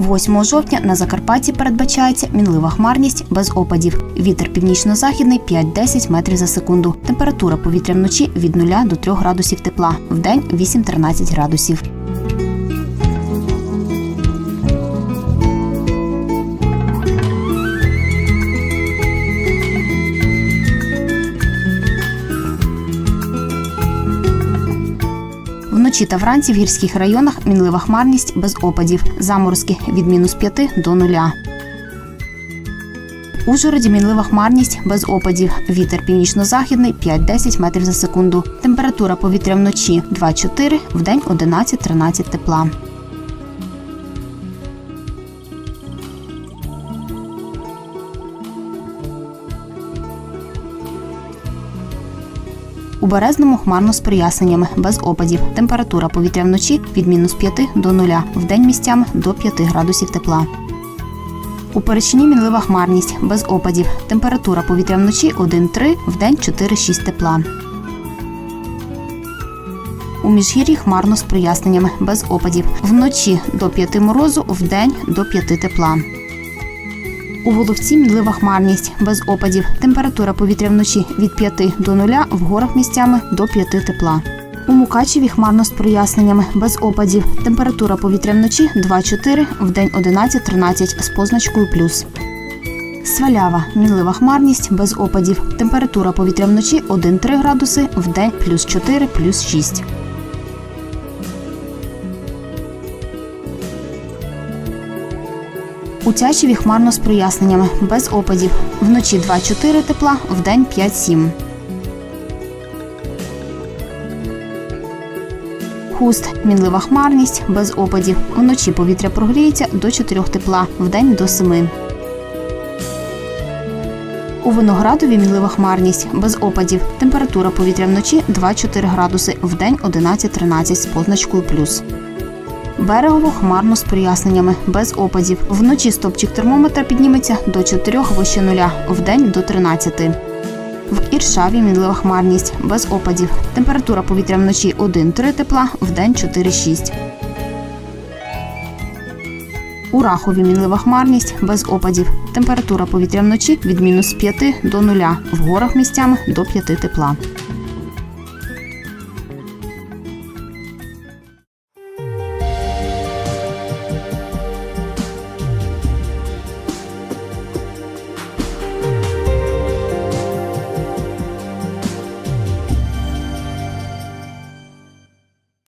8 жовтня на Закарпатті передбачається мінлива хмарність без опадів. Вітер північно-західний 5-10 метрів за секунду. Температура повітря вночі від 0 до 3 градусів тепла. Вдень 8-13 градусів. Вночі та вранці в гірських районах мінлива хмарність без опадів. Заморозки від мінус 5 до 0. У Ужгороді мінлива хмарність без опадів. Вітер північно-західний 5-10 метрів за секунду. Температура повітря вночі 2-4, вдень 11-13 тепла. У Березному хмарно з проясненнями, без опадів. Температура повітря вночі від мінус 5 до 0, вдень місцями до 5 градусів тепла. У Перечині мінлива хмарність, без опадів. Температура повітря вночі 1-3, вдень 4-6 тепла. У Міжгір'ї хмарно з проясненнями, без опадів. Вночі до 5 морозу, вдень до 5 тепла. У Воловці мінлива хмарність, без опадів. Температура повітря вночі від 5 до 0, в горах місцями до 5 тепла. У Мукачеві хмарно з проясненнями, без опадів. Температура повітря вночі 2-4, вдень 11-13 з позначкою плюс. Свалява мінлива хмарність без опадів. Температура повітря вночі 1-3 градуси, вдень плюс 4, плюс 6. У Тячеві хмарно з проясненнями, без опадів. Вночі 2-4 тепла, вдень 5-7. Хуст мінлива хмарність, без опадів. Вночі повітря прогріється до 4 тепла, вдень до 7. У Виноградові мінлива хмарність, без опадів. Температура повітря вночі 2-4 градуси, вдень 11-13 з позначкою плюс. Берегово хмарно з проясненнями, без опадів. Вночі стопчик термометра підніметься до 4 вище нуля, вдень до 13. В Іршаві мінлива хмарність, без опадів. Температура повітря вночі 1-3 тепла, вдень 4-6. У Рахові мінлива хмарність, без опадів. Температура повітря вночі від мінус 5 до 0, в горах місцями до 5 тепла.